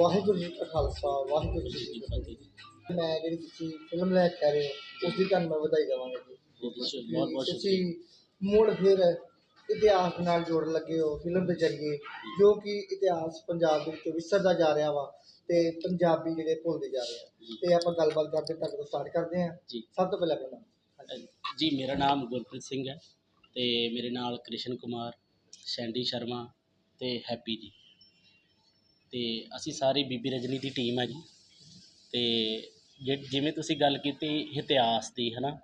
ਵਾਹਿਗੁਰੂ ਜੀ ਕਾ ਖਾਲਸਾ ਵਾਹਿਗੁਰੂ ਜੀ ਕੀ ਫਤਿਹ। ਮੈਂ ਜਿਹੜੀ ਤੁਸੀਂ ਫਿਲਮ ਲੈ ਕੇ ਆ ਰਹੇ ਹੋ ਉਸ ਦੀ ਤੁਹਾਨੂੰ ਮੈਂ ਵਧਾਈ ਦੇਵਾਂਗਾ ਜੀ। ਬਹੁਤ ਬਹੁਤ ਬਹੁਤ ਤੁਸੀਂ ਮੁੜ ਫਿਰ ਇਤਿਹਾਸ ਨਾਲ ਜੋੜਨ ਲੱਗੇ ਹੋ ਫਿਲਮ ਦੇ ਜ਼ਰੀਏ ਜੋ ਕਿ ਇਤਿਹਾਸ ਪੰਜਾਬ ਦੇ ਵਿੱਚੋਂ ਵਿਸਰਦਾ ਜਾ ਰਿਹਾ ਵਾ ਤੇ ਪੰਜਾਬੀ ਜਿਹੜੇ ਭੁੱਲਦੇ ਜਾ ਰਹੇ ਆ। ਤੇ ਆਪਾਂ ਗੱਲਬਾਤ ਕਰਦੇ ਤੱਕ ਤੋਂ ਸਟਾਰਟ ਕਰਦੇ ਜੀ। ਸਭ ਤੋਂ ਪਹਿਲਾਂ ਆਪਣਾ ਜੀ ਮੇਰਾ ਨਾਮ ਗੁਰਪ੍ਰੀਤ ਸਿੰਘ ਹੈ ਤੇ ਮੇਰੇ ਨਾਲ ਕ੍ਰਿਸ਼ਨ ਕੁਮਾਰ ਸ਼ੈਂਡੀ ਸ਼ਰਮਾ ਤੇ ਹੈਪੀ ਜੀ। ਅਤੇ ਅਸੀਂ ਸਾਰੀ ਬੀਬੀ ਰਜਨੀ ਦੀ ਟੀਮ ਹੈ ਜੀ। ਅਤੇ ਜਿ- ਜਿਵੇਂ ਤੁਸੀਂ ਗੱਲ ਕੀਤੀ ਇਤਿਹਾਸ ਦੀ ਹੈ ਨਾ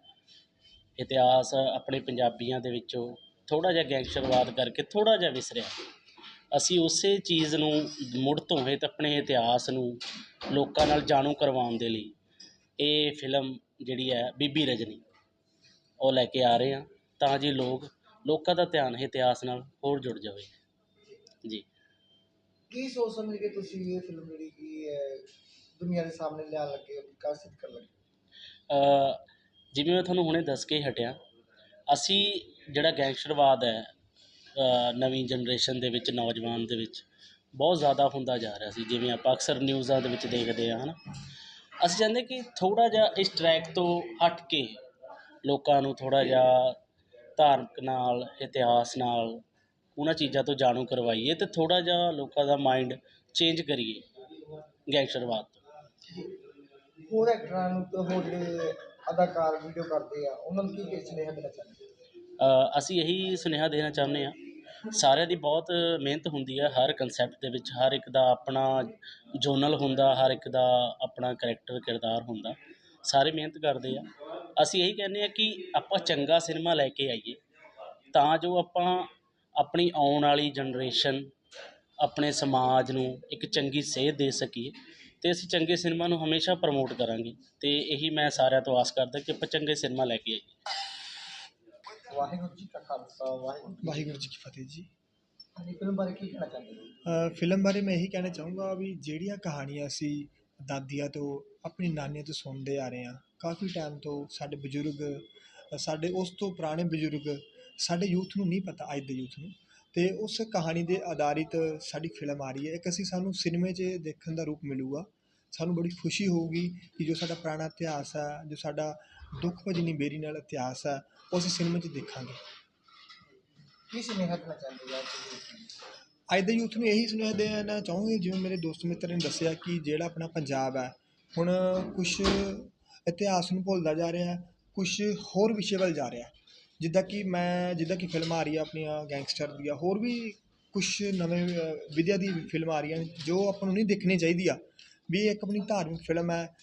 ਇਤਿਹਾਸ ਆਪਣੇ ਪੰਜਾਬੀਆਂ ਦੇ ਵਿੱਚੋਂ ਥੋੜ੍ਹਾ ਜਿਹਾ ਗੈਂਗਸਟਰਵਾਦ ਕਰਕੇ ਥੋੜ੍ਹਾ ਜਿਹਾ ਵਿਸਰਿਆ। ਅਸੀਂ ਉਸੇ ਚੀਜ਼ ਨੂੰ ਮੁੜ ਤੋਂ ਤੇ ਆਪਣੇ ਇਤਿਹਾਸ ਨੂੰ ਲੋਕਾਂ ਨਾਲ ਜਾਣੂ ਕਰਵਾਉਣ ਦੇ ਲਈ ਇਹ ਫਿਲਮ ਜਿਹੜੀ ਹੈ ਬੀਬੀ ਰਜਨੀ, ਉਹ ਲੈ ਕੇ ਆ ਰਹੇ ਹਾਂ ਤਾਂ ਜੀ ਲੋਕ, ਲੋਕਾਂ ਦਾ ਧਿਆਨ ਇਤਿਹਾਸ ਨਾਲ ਹੋਰ ਜੁੜ ਜਾਵੇ। ਜੀ। ਕੀ ਸੋਚ ਸਮਝ ਕੇ ਤੁਸੀਂ ਇਹ ਫਿਲਮ ਜਿਹੜੀ ਕਿ ਹੈ, ਦੁਨੀਆ ਦੇ ਸਾਹਮਣੇ ਲਿਆਉਣ ਲੱਗੇ ਹੋ ਵਿਕਾਸਿਤ ਕਰਨ ਲੱਗੇ ਅ, ਜਿਵੇਂ ਮੈਂ ਤੁਹਾਨੂੰ ਹੁਣੇ ਦੱਸ ਕੇ ਹਟਿਆ ਅਸੀਂ ਜਿਹੜਾ ਗੈਂਗਸਟਰਵਾਦ ਹੈ ਅ, ਨਵੀਂ ਜਨਰੇਸ਼ਨ ਦੇ ਵਿੱਚ ਨੌਜਵਾਨ ਦੇ ਵਿੱਚ ਬਹੁਤ ਜ਼ਿਆਦਾ ਹੁੰਦਾ ਜਾ ਰਿਹਾ ਸੀ। ਜਿਵੇਂ ਆਪਾਂ ਅਕਸਰ ਨਿਊਜ਼ਾਂ ਦੇ ਵਿੱਚ ਦੇਖਦੇ ਹਾਂ ਹਨਾ। ਅਸੀਂ ਚਾਹੁੰਦੇ ਕਿ ਥੋੜਾ ਜਿਹਾ ਇਸ ਟਰੈਕ ਤੋਂ ਹਟ ਕੇ ਲੋਕਾਂ ਨੂੰ ਥੋੜਾ ਜਿਹਾ ਧਾਰਮਿਕ ਨਾਲ ਇਤਿਹਾਸ ਨਾਲ ਉਹਨਾਂ ਚੀਜ਼ਾਂ ਤੋਂ ਜਾਣੂ ਕਰਵਾਈਏ ਤੇ ਥੋੜਾ ਜਿਹਾ ਲੋਕਾਂ ਦਾ ਮਾਈਂਡ ਚੇਂਜ ਕਰੀਏ ਗੈਂਗਸਟਰਵਾਦ ਤੋਂ। ਹੋਰ ਐਕਟਰਾਂ ਨੂੰ ਤੇ ਹੋਰ ਜਿਹੜੇ ਅਦਾਕਾਰ ਵੀਡੀਓ ਕਰਦੇ ਆ ਉਹਨਾਂ ਨੂੰ ਕੀ ਕੀ ਸੁਨੇਹਾ ਦੇਣਾ ਚਾਹੁੰਦੇ ਅਸੀਂ ਇਹੀ ਸੁਨੇਹਾ ਦੇਣਾ ਚਾਹੁੰਦੇ ਹਾਂ। ਸਾਰਿਆਂ ਦੀ ਬਹੁਤ ਮਿਹਨਤ ਹੁੰਦੀ ਹੈ ਹਰ ਕਨਸੈਪਟ ਦੇ ਵਿੱਚ ਹਰ ਇੱਕ ਦਾ ਆਪਣਾ ਜੋਨਲ ਹੁੰਦਾ ਹਰ ਇੱਕ ਦਾ ਆਪਣਾ ਕਰੈਕਟਰ ਕਿਰਦਾਰ ਹੁੰਦਾ। ਸਾਰੇ ਮਿਹਨਤ ਕਰਦੇ ਆ। ਅਸੀਂ ਇਹੀ ਕਹਿੰਦੇ ਆ ਕਿ ਆਪਾਂ ਚੰਗਾ ਸਿਨੇਮਾ ਲੈ ਕੇ ਆਈਏ ਤਾਂ ਜੋ ਆਪਾਂ ਆਪਣੀ ਆਉਣ ਵਾਲੀ ਜਨਰੇਸ਼ਨ ਆਪਣੇ ਸਮਾਜ ਨੂੰ ਇੱਕ ਚੰਗੀ ਸੇਧ ਦੇ ਸਕੀਏ ਤੇ ਅਸੀਂ ਚੰਗੇ ਸਿਨੇਮਾ ਨੂੰ ਹਮੇਸ਼ਾ ਪ੍ਰਮੋਟ ਕਰਾਂਗੇ ਤੇ ਇਹੀ ਮੈਂ ਸਾਰਿਆਂ ਤੋਂ ਆਸ ਕਰਦਾ ਕਿ ਆਪਾਂ ਚੰਗੇ ਸਿਨੇਮਾ ਲੈ ਕੇ ਆਈਏ। ਵਾਹਿਗੁਰੂ ਜੀ ਕਾ ਖਾਲਸਾ ਵਾਹਿਗੁਰੂ ਜੀ ਵਾਹਿਗੁਰੂ ਜੀ ਕੀ ਫਤਿਹ ਜੀ। ਫਿਲਮ ਬਾਰੇ ਕੀ ਕਹਿਣਾ ਚਾਹੁੰਦੇ ਹੋ? ਫਿਲਮ ਬਾਰੇ ਮੈਂ ਇਹੀ ਕਹਿਣਾ ਚਾਹੂੰਗਾ ਵੀ ਜਿਹੜੀਆਂ ਕਹਾਣੀਆਂ ਅਸੀਂ ਦਾਦੀਆਂ ਤੋਂ ਆਪਣੀ ਨਾਨੀਆਂ ਤੋਂ ਸੁਣਦੇ ਆ ਰਹੇ ਹਾਂ ਕਾਫੀ ਟਾਈਮ ਤੋਂ ਸਾਡੇ ਬਜ਼ੁਰਗ ਸਾਡੇ ਉਸ ਤੋਂ ਪੁਰਾਣੇ ਬਜ਼ੁਰਗ ਸਾਡੇ ਯੂਥ ਨੂੰ ਨਹੀਂ ਪਤਾ ਅੱਜ ਦੇ ਯੂਥ ਨੂੰ। ਤੇ ਉਸ ਕਹਾਣੀ ਦੇ ਆਧਾਰਿਤ ਸਾਡੀ ਫਿਲਮ ਆ ਰਹੀ ਹੈ। ਇੱਕ ਅਸੀਂ ਸਾਨੂੰ ਸਿਨੇਮੇ 'ਚ ਦੇਖਣ ਦਾ ਰੂਪ ਮਿਲੂਗਾ। ਸਾਨੂੰ ਬੜੀ ਖੁਸ਼ੀ ਹੋਊਗੀ ਕਿ ਜੋ ਸਾਡਾ ਪੁਰਾਣਾ ਇਤਿਹਾਸ ਹੈ ਜੋ ਸਾਡਾ ਦੁੱਖ ਭਜਨੀ ਬੇਰੀ ਨਾਲ ਇਤਿਹਾਸ ਹੈ ਉਹ ਅਸੀਂ ਸਿਨੇਮੇ 'ਚ ਦੇਖਾਂਗੇ। ਕੀ ਸੁਨੇਹਾ ਦੇਣਾ ਚਾਹੁੰਦੇ ਹੋ ਅੱਜ ਦੇ ਯੂਥ ਨੂੰ? ਇਹੀ ਸੁਨੇਹਾ ਦੇਣਾ ਚਾਹੂੰਗੇ ਜਿਵੇਂ ਮੇਰੇ ਦੋਸਤ ਮਿੱਤਰ ਨੇ ਦੱਸਿਆ ਕਿ ਜਿਹੜਾ ਆਪਣਾ ਪੰਜਾਬ ਹੈ ਹੁਣ ਕੁਝ ਇਤਿਹਾਸ ਨੂੰ ਭੁੱਲਦਾ ਜਾ ਰਿਹਾ ਕੁਝ ਹੋਰ ਵਿਸ਼ੇ ਵੱਲ ਜਾ ਰਿਹਾ। ਜਿੱਦਾਂ ਕਿ ਮੈਂ ਜਿੱਦਾਂ ਕਿ ਫਿਲਮਾਂ ਆ ਰਹੀ ਆ ਆਪਣੀਆਂ ਗੈਂਗਸਟਰ ਦੀਆਂ ਹੋਰ ਵੀ ਕੁਛ ਨਵੇਂ ਅ, ਵਿਦਿਆ ਦੀ ਫਿਲਮਾਂ ਆ ਰਹੀਆਂ ਜੋ ਆਪਾਂ ਨੂੰ ਨਹੀਂ ਦੇਖਣੀ ਚਾਹੀਦੀ ਆ। ਵੀ ਇਹ ਇੱਕ ਆਪਣੀ ਧਾਰਮਿਕ ਫਿਲਮ ਹੈ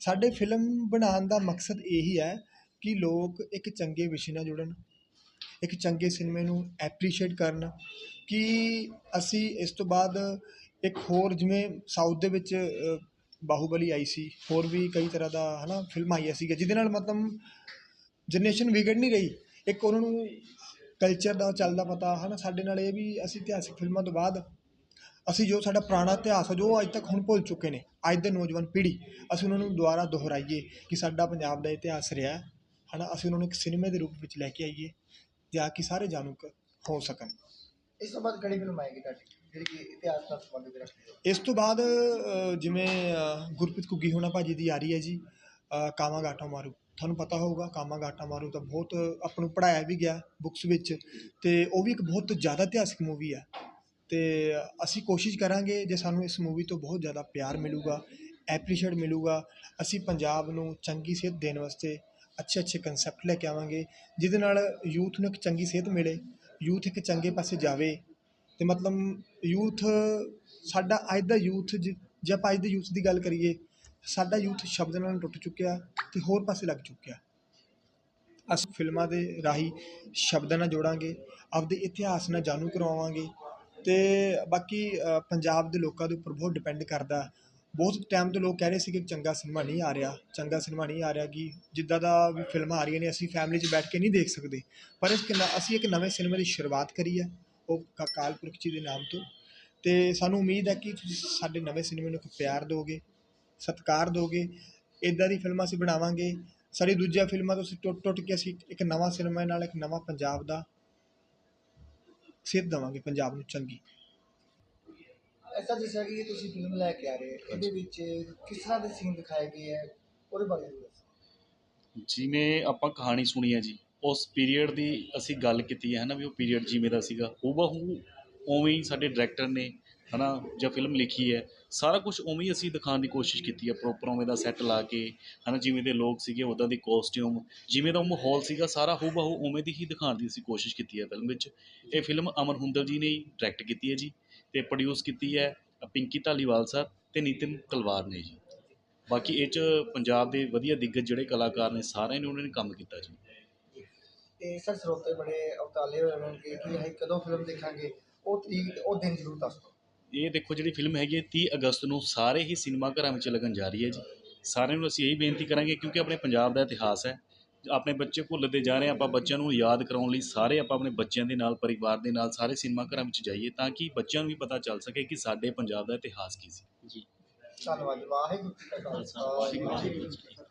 ਸਾਡੇ ਫਿਲਮ ਬਣਾਉਣ ਦਾ ਮਕਸਦ ਇਹੀ ਹੈ ਕਿ ਲੋਕ ਇੱਕ ਚੰਗੇ ਵਿਸ਼ੇ ਨਾਲ ਜੁੜਨ ਇੱਕ ਚੰਗੇ ਸਿਨੇਮੇ ਨੂੰ ਐਪਰੀਸ਼ੀਏਟ ਕਰਨ ਕਿ ਅਸੀਂ ਇਸ ਤੋਂ ਬਾਅਦ ਇੱਕ ਹੋਰ ਜਿਵੇਂ ਸਾਊਥ ਦੇ ਵਿੱਚ ਬਾਹੂਬਲੀ ਆਈ ਸੀ ਹੋਰ ਵੀ ਕਈ ਤਰ੍ਹਾਂ ਦਾ ਹਨਾ ਫਿਲਮ ਆਈਆਂ ਸੀਗੀਆਂ ਜਿਹਦੇ ਨਾਲ ਮਤਲਬ ਜਨਰੇਸ਼ਨ ਵਿਗੜ ਨਹੀਂ ਰਹੀ। ਇੱਕ ਉਹਨਾਂ ਨੂੰ ਕਲਚਰ ਦਾ ਚੱਲਦਾ ਪਤਾ ਹਨਾ? ਸਾਡੇ ਨਾਲ ਇਹ ਵੀ ਅਸੀਂ ਇਤਿਹਾਸਿਕ ਫਿਲਮਾਂ ਤੋਂ ਬਾਅਦ ਅਸੀਂ ਜੋ ਸਾਡਾ ਪੁਰਾਣਾ ਇਤਿਹਾਸ ਆ ਜੋ ਅੱਜ ਤੱਕ ਹੁਣ ਭੁੱਲ ਚੁੱਕੇ ਨੇ ਅੱਜ ਦੇ ਨੌਜਵਾਨ ਪੀੜ੍ਹੀ ਅਸੀਂ ਉਹਨਾਂ ਨੂੰ ਦੁਬਾਰਾ ਦੁਹਰਾਈਏ ਕਿ ਸਾਡਾ ਪੰਜਾਬ ਦਾ ਇਤਿਹਾਸ ਰਿਹਾ ਹੈ, ਹਨਾ? ਅਸੀਂ ਉਹਨਾਂ ਨੂੰ ਇੱਕ ਸਿਨੇਮੇ ਦੇ ਰੂਪ ਵਿੱਚ ਲੈ ਕੇ ਆਈਏ ਜਾਂ ਕਿ ਸਾਰੇ ਜਾਣੂ ਹੋ ਸਕਣ। ਇਸ ਤੋਂ ਬਾਅਦ ਕਿਹੜੀ ਫਿਲਮ ਆਏਗੀ ਤੁਹਾਡੀ ਜਿਹੜੀ ਕਿ ਇਤਿਹਾਸ ਨਾਲ ਸੰਬੰਧਿਤ ਰੱਖਦੀ ਹੋ? ਇਸ ਤੋਂ ਬਾਅਦ ਜਿਵੇਂ ਗੁਰਪ੍ਰੀਤ ਘੁੱਗੀ ਹੋਣਾ ਭਾਜੀ ਦੀ ਆ ਰਹੀ ਹੈ ਜੀ ਕਾਮਾ ਗਾਟਾ ਮਾਰੂ। ਤੁਹਾਨੂੰ ਪਤਾ ਹੋਊਗਾ, ਕਾਮਾ ਗਾਟਾ ਮਾਰੂ ਤਾਂ ਬਹੁਤ ਆਪਾਂ ਨੂੰ ਪੜਾਇਆ ਵੀ ਗਿਆ ਬੁੱਕਸ ਵਿੱਚ ਤੇ ਉਹ ਵੀ ਇੱਕ ਬਹੁਤ ਜ਼ਿਆਦਾ ਇਤਿਹਾਸਿਕ ਮੂਵੀ ਹੈ ਤੇ ਅਸੀਂ ਕੋਸ਼ਿਸ਼ ਕਰਾਂਗੇ ਜੇ ਸਾਨੂੰ ਇਸ ਮੂਵੀ ਤੋਂ ਬਹੁਤ ਜ਼ਿਆਦਾ ਪਿਆਰ ਮਿਲੂਗਾ ਐਪਰੀਸ਼ੀਏਟ ਮਿਲੂਗਾ, ਅਸੀਂ ਪੰਜਾਬ ਨੂੰ ਚੰਗੀ ਸਿਹਤ ਦੇਣ ਵਾਸਤੇ ਅੱਛੇ ਅੱਛੇ ਕਨਸੈਪਟ ਲੈ ਕੇ ਆਵਾਂਗੇ, ਜਿਹਦੇ ਨਾਲ ਯੂਥ ਨੂੰ ਇੱਕ ਚੰਗੀ ਸਿਹਤ ਮਿਲੇ ਯੂਥ ਇੱਕ ਚੰਗੇ ਪਾਸੇ ਜਾਵੇ। ਤੇ ਮਤਲਬ ਯੂਥ ਸਾਡਾ ਅੱਜ ਦਾ ਯੂਥ ਜੇ ਜੇ ਆਪਾਂ ਅੱਜ ਦੇ ਯੂਥ ਦੀ ਗੱਲ ਕਰੀਏ ਸਾਡਾ ਯੂਥ ਸ਼ਬਦ ਨਾਲ ਟੁੱਟ ਚੁੱਕਿਆ ਅਤੇ ਹੋਰ ਪਾਸੇ ਲੱਗ ਚੁੱਕਿਆ। ਅਸੀਂ ਫਿਲਮਾਂ ਦੇ ਰਾਹੀਂ ਸ਼ਬਦਾਂ ਨਾਲ ਜੋੜਾਂਗੇ, ਆਪਦੇ ਇਤਿਹਾਸ ਨਾਲ ਜਾਣੂ ਕਰਵਾਵਾਂਗੇ ਅਤੇ ਬਾਕੀ ਪੰਜਾਬ ਦੇ ਲੋਕਾਂ ਦੇ ਉੱਪਰ ਬਹੁਤ ਡਿਪੈਂਡ ਕਰਦਾ। ਬਹੁਤ ਟਾਈਮ ਤੋਂ ਲੋਕ ਕਹਿ ਰਹੇ ਸੀ ਕਿ ਚੰਗਾ ਸਿਨੇਮਾ ਨਹੀਂ ਆ ਰਿਹਾ, ਚੰਗਾ ਸਿਨੇਮਾ ਨਹੀਂ ਆ ਰਿਹਾ ਕਿ ਜਿੱਦਾਂ ਦਾ ਵੀ ਫਿਲਮਾਂ ਆ ਰਹੀਆਂ ਨੇ, ਅਸੀਂ ਫੈਮਿਲੀ 'ਚ ਬੈਠ ਕੇ ਨਹੀਂ ਦੇਖ ਸਕਦੇ। ਪਰ ਇਸ ਅਸੀਂ ਇੱਕ ਨਵੇਂ ਸਿਨੇਮੇ ਦੀ ਸ਼ੁਰੂਆਤ ਕਰੀ ਹੈ, ਉਹ ਕ- ਪੁਰਖ ਜੀ ਦੇ ਨਾਮ ਤੋਂ। ਤੇ ਸਾਨੂੰ ਉਮੀਦ ਹੈ ਕਿ ਤੁਸੀਂ ਸਾਡੇ ਨਵੇਂ ਸਿਨੇਮੇ ਨੂੰ ਇੱਕ ਪਿਆਰ ਦਿਓਗੇ। ਸਤਿਕਾਰ ਦਿਓਗੇ ਇਦਾਂ ਦੀ ਫਿਲਮਾਂ ਅਸੀਂ ਬਣਾਵਾਂਗੇ। ਸਾਡੀ ਦੂਜੀਆਂ ਫਿਲਮਾਂ ਤੋਂ ਅਸੀਂ ਟੁੱਟ ਟੁੱਟ ਕੇ ਅਸੀਂ ਇੱਕ ਨਵਾਂ ਸਿਨੇਮਾ ਨਾਲ ਇੱਕ ਨਵਾਂ ਪੰਜਾਬ ਦਾ ਸੇਧ ਦੇਵਾਂਗੇ ਪੰਜਾਬ ਨੂੰ ਚੰਗੀ। ਐਸਾ ਜਿਸ ਕਿ ਤੁਸੀਂ ਫਿਲਮ ਲੈ ਕੇ ਆ ਰਹੇ ਹੋ, ਇਹਦੇ ਵਿੱਚ ਕਿਸ ਤਰ੍ਹਾਂ ਦੇ ਸੀਨ ਦਿਖਾਏ ਗਏ ਹੈ? ਉਹਦੇ ਬਾਰੇ ਵੀ ਦੱਸੋ। ਜਿਵੇਂ ਆਪਾਂ ਕਹਾਣੀ ਸੁਣੀ ਹੈ ਜੀ ਉਸ ਪੀਰੀਅਡ ਦੀ ਅਸੀਂ ਗੱਲ ਕੀਤੀ ਹੈ ਨਾ ਵੀ ਉਹ ਪੀਰੀਅਡ ਜਿਵੇਂ ਦਾ ਸੀਗਾ ਹੂਬਹੂ ਉਵੇਂ ਹੀ ਸਾਡੇ ਡਾਇਰੈਕਟਰ ਨੇ ਹੈ ਨਾ ਜਾਂ ਫਿਲਮ ਲਿਖੀ ਹੈ, ਸਾਰਾ ਕੁਝ ਉਵੇਂ ਹੀ ਅਸੀਂ ਦਿਖਾਉਣ ਦੀ ਕੋਸ਼ਿਸ਼ ਕੀਤੀ ਹੈ ਪ੍ਰੋਪਰ ਉਵੇਂ ਦਾ ਸੈੱਟ ਲਾ ਕੇ ਹੈ ਨਾ ਜਿਵੇਂ ਦੇ ਲੋਕ ਸੀਗੇ ਉੱਦਾਂ ਦੀ ਕੋਸਟਿਊਮ ਜਿਵੇਂ ਦਾ ਉਹ ਮਾਹੌਲ ਸੀਗਾ, ਸਾਰਾ ਹੂ ਹੂਬਹੂ ਉਵੇਂ ਦੀ ਹੀ ਦਿਖਾਉਣ ਦੀ ਅਸੀਂ ਕੋਸ਼ਿਸ਼ ਕੀਤੀ ਹੈ ਫਿਲਮ ਵਿੱਚ। ਇਹ ਫਿਲਮ ਅਮਨ ਹੁੰਦਲ ਜੀ ਨੇ ਹੀ ਡਾਇਰੈਕਟ ਕੀਤੀ ਹੈ ਜੀ ਤੇ ਪ੍ਰੋਡਿਊਸ ਕੀਤੀ ਹੈ ਪਿੰਕੀ ਢਾਲੀਵਾਲ ਸਰ ਤੇ ਨਿਤਿਨ ਕਲਵਾਰ ਨੇ ਜੀ। ਬਾਕੀ ਇਹ ਚ ਪੰਜਾਬ ਦੇ ਵਧੀਆ ਦਿੱਗਜ ਜਿਹੜੇ ਕਲਾਕਾਰ ਨੇ, ਸਾਰਿਆਂ ਨੇ ਉਹਨਾਂ ਨੇ ਕੰਮ ਕੀਤਾ ਜੀ। ਤੇ ਸਰ ਸਰੋਤੇ ਬੜੇ ਉਤਾਲੇ ਹੋਏ ਹੋਣਗੇ ਕਿ ਅਸੀਂ ਕਦੋਂ ਫਿਲਮ ਦੇਖਾਂਗੇ? ਉਹ ਤਰੀਕ, ਉਹ ਦਿਨ ਜ਼ਰੂਰ ਦੱਸ ਦਿਓ। ਇਹ ਦੇਖੋ ਜਿਹੜੀ ਫਿਲਮ ਹੈਗੀ ਹੈ 30 ਅਗਸਤ ਨੂੰ ਸਾਰੇ ਹੀ ਸਿਨੇਮਾ ਘਰਾਂ ਵਿੱਚ ਲੱਗਣ ਜਾ ਰਹੀ ਹੈ ਜੀ। ਸਾਰਿਆਂ ਨੂੰ ਅਸੀਂ ਇਹੀ ਬੇਨਤੀ ਕਰਾਂਗੇ ਕਿਉਂਕਿ ਆਪਣੇ ਪੰਜਾਬ ਦਾ ਇਤਿਹਾਸ ਹੈ, ਆਪਣੇ ਬੱਚੇ ਭੁੱਲਦੇ ਜਾ ਰਹੇ ਆਪਾਂ ਬੱਚਿਆਂ ਨੂੰ ਯਾਦ ਕਰਾਉਣ ਲਈ ਸਾਰੇ ਆਪਾਂ ਆਪਣੇ ਬੱਚਿਆਂ ਦੇ ਨਾਲ, ਪਰਿਵਾਰ ਦੇ ਨਾਲ ਸਾਰੇ ਸਿਨੇਮਾ ਘਰਾਂ ਵਿੱਚ ਜਾਈਏ ਤਾਂ ਕਿ ਬੱਚਿਆਂ ਨੂੰ ਵੀ ਪਤਾ ਚੱਲ ਸਕੇ ਕਿ ਸਾਡੇ ਪੰਜਾਬ ਦਾ ਇਤਿਹਾਸ ਕੀ ਸੀ। ਜੀ। ਧੰਨਵਾਦ ਵਾਹਿਗੁਰੂ ਜੀ ਕਾ ਖਾਲਸਾ, ਵਾਹਿਗੁਰੂ ਜੀ ਕੀ ਫਤਿਹ।